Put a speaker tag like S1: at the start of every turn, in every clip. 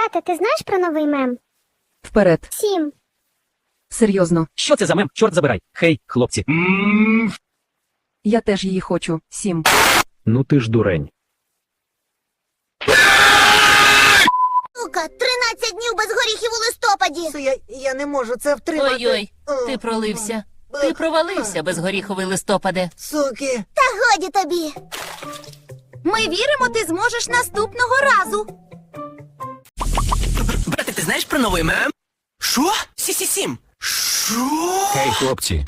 S1: Брате, ти знаєш про новий мем?
S2: Вперед.
S1: Сім.
S2: Серйозно.
S3: Що це за мем? Чорт забирай. Хей, хлопці.
S2: Я теж її хочу. Сім.
S3: Ну ти ж дурень.
S4: Сука, 13 днів без горіхів у листопаді.
S5: Це я, я не можу це втримати.
S6: Ой-ой,
S5: О,
S6: ти пролився. Ти провалився безгоріховий листопаде.
S5: Суки.
S4: Та годі тобі. Ми віримо, ти зможеш наступного разу.
S7: Брате, ти знаєш про новий мем? Що? Сі-сі-сім. Що?
S8: Хей, хлопці,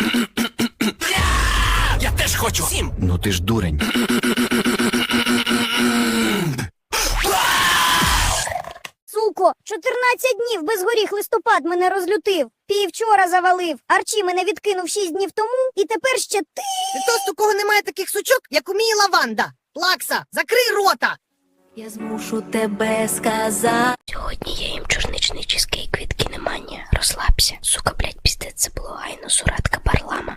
S7: Я теж хочу. Сім.
S8: ну ти ж дурень.
S9: Суко, 14 днів без горіх листопад мене розлютив. Півчора завалив. Арчі мене відкинув 6 днів тому, і тепер ще ти.
S5: Хтось, у кого немає таких сучок, як уміє лаванда. Плакса, закрий рота.
S4: Я змушу тебе сказати. Сьогодні я їм чорничний чизкейк від кінеманія. Розслабся. Сука, блять, піздець, це було гайно суратка барлама.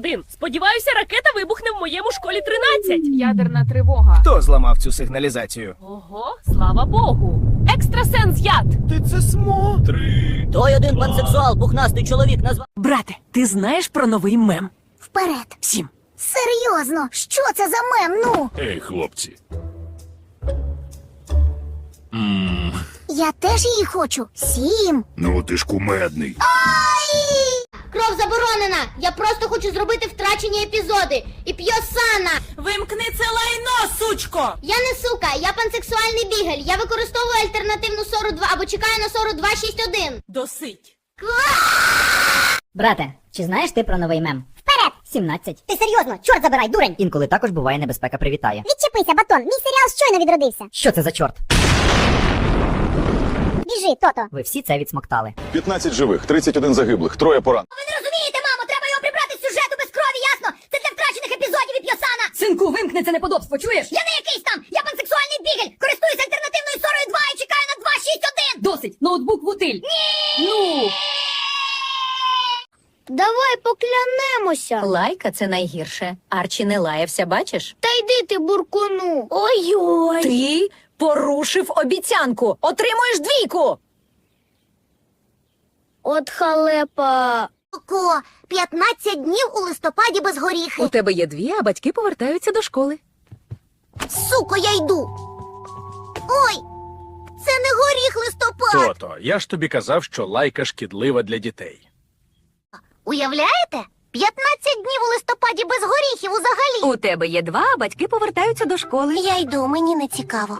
S10: 31. Сподіваюся, ракета вибухне в моєму школі 13.
S11: Ядерна тривога.
S7: Хто зламав цю сигналізацію?
S10: Ого, слава Богу. Екстрасенс яд.
S7: Ти це смо? Три.
S5: Той один пансексуал, бухнастий чоловік назвав.
S6: Брате, ти знаєш про новий мем?
S4: Вперед.
S6: Сім.
S4: Серйозно, що це за мем? Ну
S8: Ей, хлопці.
S4: я теж її хочу. Сім.
S8: Ну ти ж кумедний. Ай!
S4: Кров заборонена. Я просто хочу зробити втрачені епізоди. І п'йосана.
S6: Вимкни це лайно, сучко!
S4: Я не сука, я пансексуальний бігель. Я використовую альтернативну 42 або чекаю на 4261.
S6: Досить.
S9: Брате, чи знаєш ти про новий мем?
S4: Вперед!
S9: 17.
S4: Ти серйозно? Чорт забирай, дурень!
S9: Інколи також буває небезпека привітає.
S4: Відчепися, батон. Мій серіал щойно відродився.
S9: Що це за чорт?
S4: Біжи, тото.
S9: Ви всі це відсмоктали.
S8: 15 живих, 31 загиблих, троє поранених.
S4: Ви не розумієте, мамо, треба його прибрати з сюжету без крові, ясно? Це для втрачених епізодів і п'йосана.
S9: Синку, вимкни це неподобство, чуєш?
S4: Я не якийсь там, я пансексуальний бігель. Користуюсь альтернативною 42 і чекаю на 261.
S9: Досить, ноутбук в утиль. Ну!
S1: Давай поклянемося.
S6: Лайка це найгірше. Арчі не лаявся, бачиш?
S1: Та йди ти буркуну. Ой-ой.
S6: Ти порушив обіцянку. Отримуєш двійку.
S1: От халепа.
S4: Ко, 15 днів у листопаді без горіхи.
S2: У тебе є дві, а батьки повертаються до школи.
S4: Суко, я йду. Ой, це не горіх листопад.
S7: То-то, я ж тобі казав, що лайка шкідлива для дітей.
S4: Уявляєте? 15 днів у листопаді без горіхів взагалі.
S2: У тебе є два, а батьки повертаються до школи.
S4: Я йду, мені не цікаво.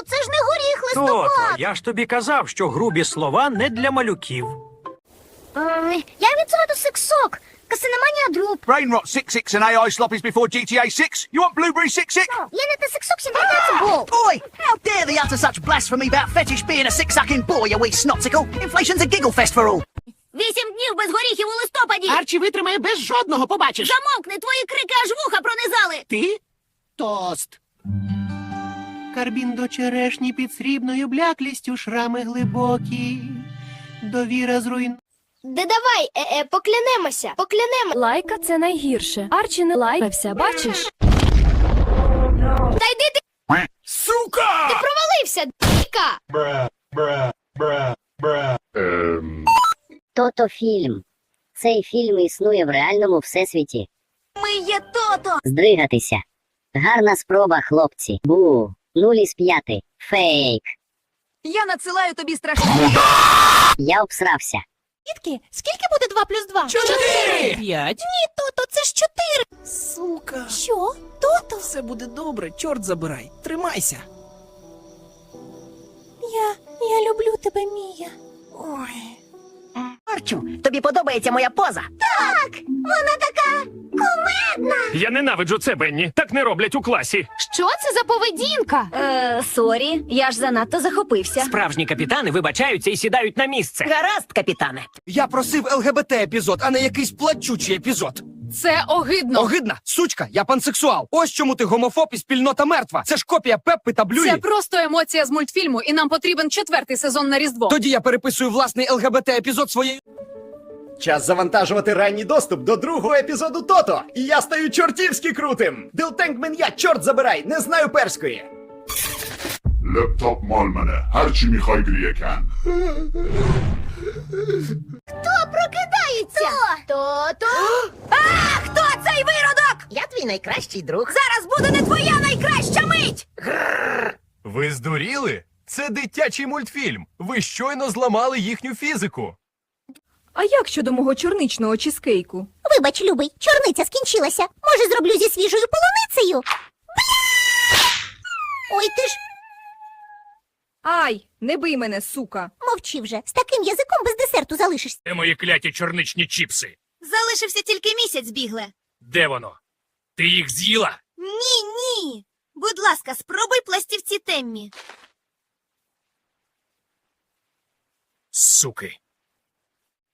S4: Ой, це ж не горіх листопад.
S7: То-то, я ж тобі казав, що грубі слова не для малюків.
S1: Ем, я відсоту сексок. Касинеманія друп.
S8: Brain rot 6-6 and AI sloppies before GTA 6? You want Blueberry 6-6?
S1: Я не те сексок, сім бол.
S5: Ой, how dare they utter such blasphemy about fetish being a sick-sucking boy, you wee snotticle. Inflation's a giggle fest for all.
S4: Вісім днів без горіхів у листопаді.
S7: Арчі витримає без жодного, побачиш.
S4: Замовкни, твої крики аж вуха пронизали.
S7: Ти? Тост. Карбін до черешні під срібною бляклістю, шрами глибокі. Довіра зруйн.
S1: Де давай, е, е, поклянемося. Поклянемо.
S10: Лайка це найгірше. Арчі не лайкався, бачиш?
S1: Та йди ти
S7: Сука!
S1: провалився, д**ка.
S8: Ем...
S9: То-то фільм. Цей фільм існує в реальному всесвіті.
S4: Ми є тото.
S9: Здригатися. Гарна спроба, хлопці. Бу. Нуль із п'яти. Фейк.
S6: Я надсилаю тобі страшні.
S9: Я обсрався.
S4: Дітки, скільки буде 2 плюс 2?
S7: Чотири!
S6: П'ять.
S4: Ні, тото, це ж 4.
S7: Сука!
S4: Що? Тото?
S7: Все буде добре, чорт забирай. Тримайся.
S4: Я, я люблю тебе, Мія.
S7: Ой.
S5: Арчу, тобі подобається моя поза? Так!
S4: Вона така.
S3: Я ненавиджу це, Бенні. Так не роблять у класі.
S1: Що це за поведінка?
S6: Е, сорі, я ж занадто захопився.
S3: Справжні капітани вибачаються і сідають на місце.
S5: Гаразд, капітане.
S7: Я просив ЛГБТ епізод, а не якийсь плачучий епізод.
S10: Це огидно.
S7: Огидна, сучка, я пансексуал. Ось чому ти гомофоб і спільнота мертва. Це ж копія Пеппи та Блюї.
S10: Це просто емоція з мультфільму, і нам потрібен четвертий сезон на Різдво.
S7: Тоді я переписую власний ЛГБТ епізод своєю.
S11: Час завантажувати ранній доступ до другого епізоду Тото. І я стаю чортівськи крутим. Дилтенгмен я, чорт забирай, не знаю перської.
S12: Laptop mal мене. Herçi Mihay Griyeken.
S4: Прокидається! То-то! А, хто цей виродок? Я твій найкращий друг. Зараз буде не твоя найкраща мить!
S3: Ви здуріли? Це дитячий мультфільм. Ви щойно зламали їхню фізику.
S7: А як щодо мого чорничного чизкейку?
S4: Вибач, любий, чорниця скінчилася. Може, зроблю зі свіжою полуницею? Ой, ти ж
S7: Ай, не бий мене, сука.
S4: мовчи вже. З таким язиком без десерту залишишся.
S13: Де мої кляті чорничні чіпси?
S4: Залишився тільки місяць, бігле.
S13: Де воно? Ти їх з'їла?
S4: Ні, ні. Будь ласка, спробуй пластівці теммі.
S13: Суки.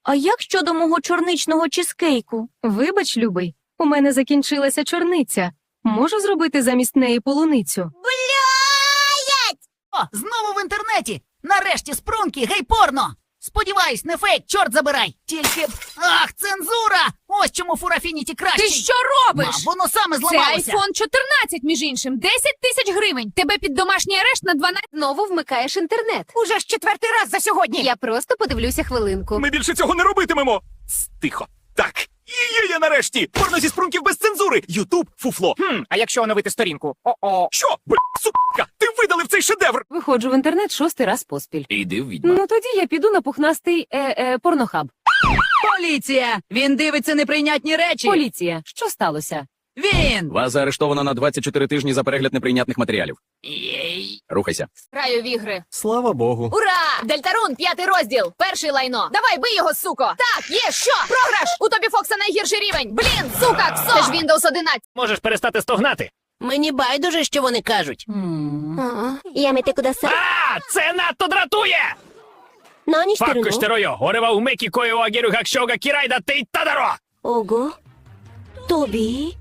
S2: А як щодо мого чорничного чизкейку? Вибач, любий, у мене закінчилася чорниця. Можу зробити замість неї полуницю.
S4: Блядь!
S5: О, знову в інтернеті. Нарешті спрунки, гей порно. Сподіваюсь, не фейк, чорт забирай. Тільки. Ах, цензура! Ось чому фурафініті краще.
S10: Ти що робиш?
S5: воно саме
S10: Це
S5: зламалося.
S10: iPhone 14, між іншим. 10 тисяч гривень. Тебе під домашній арешт на 12...
S2: Знову вмикаєш інтернет.
S5: Уже ж четвертий раз за сьогодні.
S2: Я просто подивлюся хвилинку.
S3: Ми більше цього не робитимемо. Тс, Тихо. Так. І є я нарешті. Порно зі спрунків без цензури. Ютуб фуфло.
S13: Хм, а якщо оновити сторінку? О-о.
S3: Що? Бля, сука, ти видалив цей шедевр.
S2: Виходжу в інтернет шостий раз поспіль.
S13: Іди в відьма.
S2: Ну тоді я піду на пухнастий е, е, порнохаб.
S5: Поліція! Він дивиться неприйнятні речі.
S2: Поліція, що сталося?
S5: Він!
S13: Вас заарештовано на 24 тижні за перегляд неприйнятних матеріалів. Рухайся.
S10: Граю в ігри.
S3: Слава Богу.
S10: Ура! Дельтарун, п'ятий розділ. Перший лайно. Давай, бий його, суко. Так, є, що? Програш! У тобі Фокса найгірший рівень. Блін, сука, ксо! Це ж Windows 11.
S13: Можеш перестати стогнати.
S5: Мені байдуже, що вони кажуть.
S4: Я мете куди са.
S13: А, це надто дратує!
S4: Ну, ні
S13: Факко штеройо, орeva у мекі кою агеру гакшога кірайда тей тадаро!
S4: Ого. Тобі?